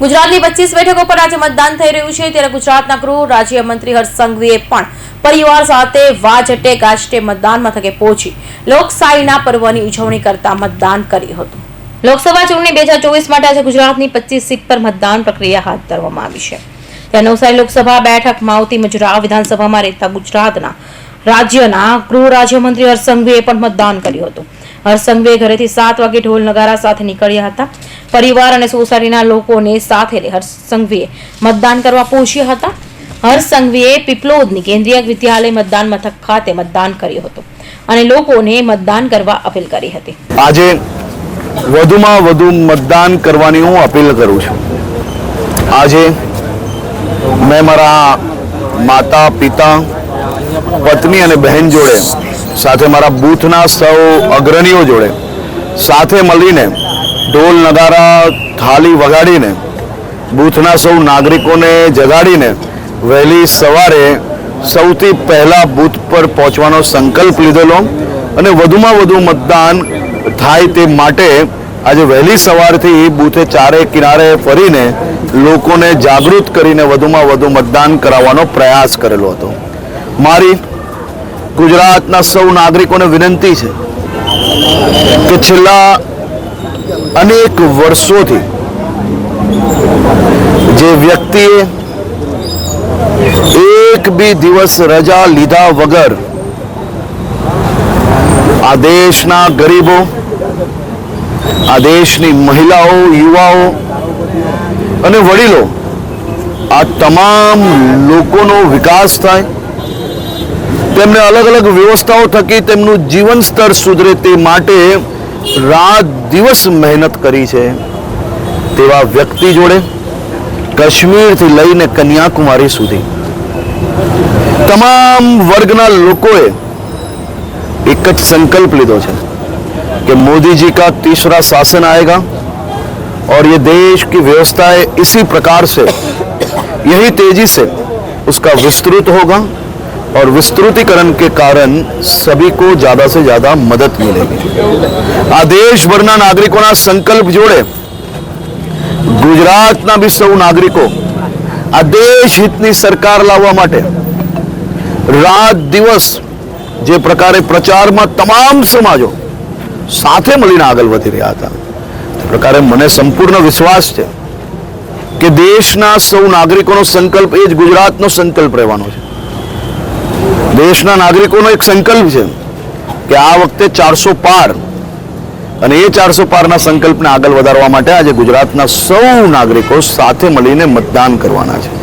ગુજરાતની પચીસ બેઠકો પર આજે મતદાન થઈ રહ્યું છે. ત્યારે ગુજરાતના ગૃહ રાજ્યમંત્રી હર્ષ સંઘવીએ પણ પરિવાર સાથે વાજટે ગાજટે મતદાન મથકે પહોંચી. લોકશાહીના પર્વની ઉજવણી કરતા મતદાન કર્યું હતું. લોકસભા ચૂંટણી બે ચોવીસ માટે આજે ગુજરાતની પચીસ સીટ પર મતદાન પ્રક્રિયા હાથ ધરવામાં આવી છે. ત્યાં નવસારી લોકસભા બેઠકમાં આવતી મજુરા વિધાનસભામાં રહેતા ગુજરાતના રાજ્યના ગૃહ રાજ્યમંત્રી હર્ષ સંઘવીએ પણ મતદાન કર્યું હતું. હર્ષ સંઘવીએ ઘરેથી સાત વાગે ઢોલ નગારા સાથે નીકળ્યા હતા. પરિવાર અને સોસાયટીના લોકોને સાથે લઈ મતદાન કરવા પહોંચ્યા હતા. હર્ષ સંઘવીએ પીપલોદની કેન્દ્રીય વિદ્યાલય મતદાન મથક ખાતે મતદાન કર્યું હતું અને લોકોને મતદાન કરવા અપીલ કરી હતી. આજે વધુમાં વધુ મતદાન કરવાની હું અપીલ કરું છું. આજે મેં મારા માતા, પિતા, પત્ની અને બહેન જોડે, સાથે મારા બૂથના સૌ અગ્રણીઓ જોડે, સાથે મળીને ઢોલ નગારા થાળી વગાડીને, બૂથના સૌ નાગરિકોને જગાડીને વહેલી સવારે સૌથી પહેલા બૂથ પર પહોંચવાનો સંકલ્પ લીધેલો અને વધુમાં વધુ મતદાન થાય તે માટે આજે વહેલી સવારથી બૂથે ચારે કિનારે ફરીને લોકોને જાગૃત કરીને વધુમાં વધુ મતદાન કરાવવાનો પ્રયાસ કરેલો હતો. મારી ગુજરાતના સૌ નાગરિકોને વિનંતી છે કે છેલ્લા અનેક વર્ષોથી જે વ્યક્તિએ એક બી દિવસ રજા લીધા વગર આ દેશના ગરીબો, આ દેશની મહિલાઓ, યુવાઓ અને વડીલો, આ તમામ લોકોનો વિકાસ થાય, તેમને અલગ અલગ વ્યવસ્થાઓ થકી તેમનું જીવન સ્તર સુધરે તે માટે રાત દિવસ મહેનત કરી છે તેવા વ્યક્તિ જોડે કાશ્મીરથી લઈને કન્યાકુમારી સુધી તમામ વર્ગના લોકોએ એક જ સંકલ્પ લીધો છે कि मोदी जी का तीसरा शासन आएगा और ये देश की व्यवस्थाएं इसी प्रकार से यही तेजी से उसका विस्तृत होगा और विस्तृतीकरण के कारण सभी को ज्यादा से ज्यादा मदद मिलेगी આ દેશભરના નાગરિકોના સંકલ્પ જોડે ગુજરાતના બી સૌ નાગરિકો આ દેશ હિતની સરકાર લાવવા માટે રાત દિવસ જે પ્રકારે પ્રચારમાં તમામ સમાજો સાથે મળીને આગળ વધી રહ્યા હતા તે પ્રકારે મને સંપૂર્ણ વિશ્વાસ છે કે દેશના સૌ નાગરિકોનો સંકલ્પ એ જ ગુજરાતનો સંકલ્પ રહેવાનો છે દેશના નાગરિકોનો એક સંકલ્પ છે કે આ વખતે ચારસો પાર અને એ ચારસો પારના સંકલ્પને આગળ વધારવા માટે આજે ગુજરાતના સૌ નાગરિકો સાથે મળીને મતદાન કરવાના છે.